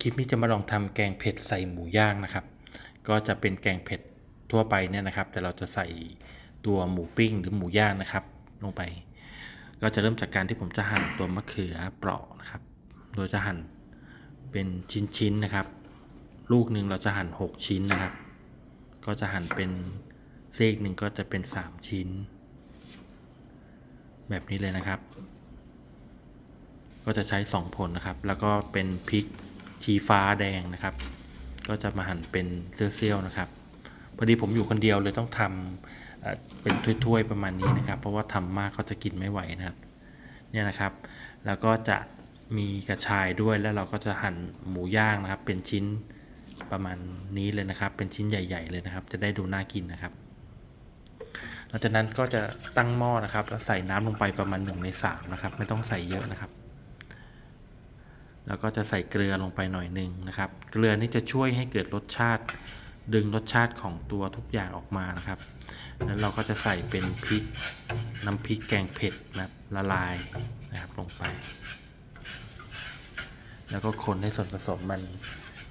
คลิปนี้จะมาลองทำแกงเผ็ดใส่หมูย่างนะครับ ก็จะเป็นแกงเผ็ดทั่วไปเนี่ยนะครับ แต่เราจะใส่ตัวหมูปิ้งหรือหมูย่างนะครับ ลงไป ก็จะเริ่มจากการที่ผมจะหั่นตัวมะเขือเปราะนะครับ โดยจะหั่นเป็นชิ้นๆนะครับ ลูกหนึ่งเราจะหั่น 6 ชิ้นนะครับ ก็จะหั่นเป็นเซกหนึ่งก็จะเป็น 3 ชิ้น แบบนี้เลยนะครับ ก็จะใช้ 2 ผลนะครับ แล้วก็เป็นพริก ชี้ฟ้าแดงนะครับ ก็จะมาหั่นเป็นเซี่ยวๆนะครับพอดีผมอยู่คนเดียวเลยต้องทำเอ่อเป็นถ้วยๆประมาณนี้นะครับ เพราะว่าทำมากก็จะกินไม่ไหวนะครับเนี่ยนะครับ แล้วก็จะมีกระชายด้วยแล้วเราก็จะหั่นหมูย่างนะครับ เป็นชิ้นประมาณนี้เลยนะครับ เป็นชิ้นใหญ่ ๆ เลยนะครับ จะได้ดูน่ากินนะครับหลังจากนั้นก็จะตั้งหม้อนะครับ แล้วใส่น้ำลงไปประมาณ1ใน3นะครับ ไม่ต้องใส่เยอะนะครับ แล้วก็จะใส่เกลือลงไปหน่อยหนึ่งนะครับ เกลือนี่จะช่วยให้เกิดรสชาติ ดึงรสชาติของตัวทุกอย่างออกมานะครับ แล้วเราก็จะใส่เป็นพริกน้ำพริกแกงเผ็ดนะละลายนะครับลงไป แล้วก็คนให้ส่วนผสมมัน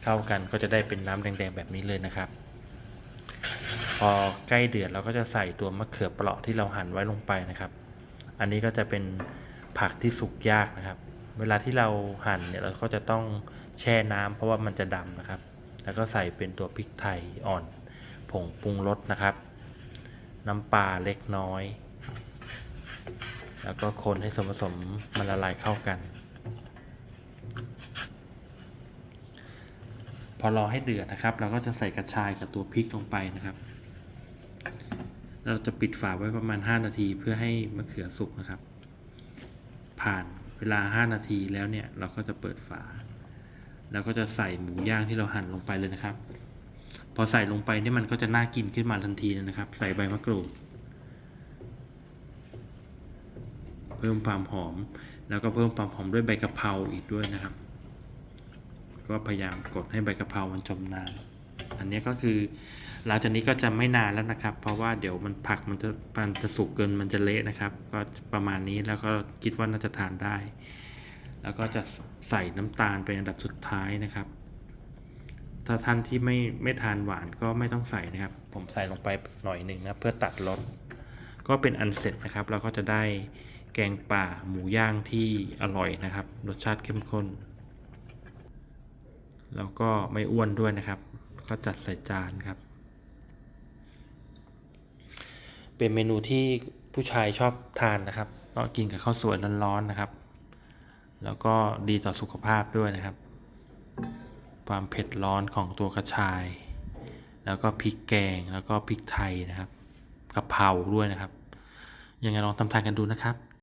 เข้ากันก็จะได้เป็นน้ำแดงๆแบบนี้เลยนะครับ พอใกล้เดือดเราก็จะใส่ตัวมะเขือเปราะที่เราหั่นไว้ลงไปนะครับ อันนี้ก็จะเป็นผักที่สุกยากนะครับ เวลาที่เราหั่นเนี่ยเราก็จะต้องแช่น้ำเพราะว่ามันจะดำนะครับ แล้วก็ใส่เป็นตัวพริกไทยอ่อน ผงปรุงรสนะครับ น้ำปลาเล็กน้อย แล้วก็คนให้ส่วนผสมมันละลายเข้ากัน พอรอให้เดือดนะครับ เราก็จะใส่กระชายกับตัวพริกลงไปนะครับเราจะปิดฝาไว้ประมาณ 5 นาทีเพื่อให้มะเขือสุกนะครับ ผ่าน เวลา 5 นาทีแล้วเนี่ยเราก็จะเปิดฝา แล้วก็จะใส่หมูย่างที่เราหั่นลงไปเลยนะครับ พอใส่ลงไปเนี่ยมันก็จะน่ากินขึ้นมาทันทีเลยนะครับ ใส่ใบมะกรูดเพิ่มความหอม แล้วก็เพิ่มความหอมด้วยใบกะเพราอีกด้วยนะครับ ก็พยายามกดให้ใบกะเพรามันจมน้ำ อันนี้ก็คือหลังจากนี้ก็จะไม่นานแล้วนะครับ เพราะว่าเดี๋ยวมันผักมันจะมันจะสุกเกินมันจะเละนะครับ ก็ประมาณนี้แล้วก็คิดว่าน่าจะทานได้ แล้วก็จะใส่น้ำตาลเป็นอันดับสุดท้ายนะครับ ถ้าท่านที่ไม่ไม่ทานหวานก็ไม่ต้องใส่นะครับ ผมใส่ลงไปหน่อยหนึ่งนะเพื่อตัดรสก็เป็นอันเสร็จนะครับเราก็จะได้แกงป่าหมูย่างที่อร่อยนะครับ รสชาติเข้มข้น แล้วก็ไม่อ้วนด้วยนะครับ ก็จัดใส่จานครับ เป็นเมนูที่ผู้ชายชอบทานนะครับก็กินกับข้าวสวยร้อนๆนะครับ แล้วก็ดีต่อสุขภาพด้วยนะครับ ความเผ็ดร้อนของตัวกระชาย แล้วก็พริกแกงแล้วก็พริกไทยนะครับกะเพราด้วยนะครับ ยังไงลองทำทานกันดูนะครับ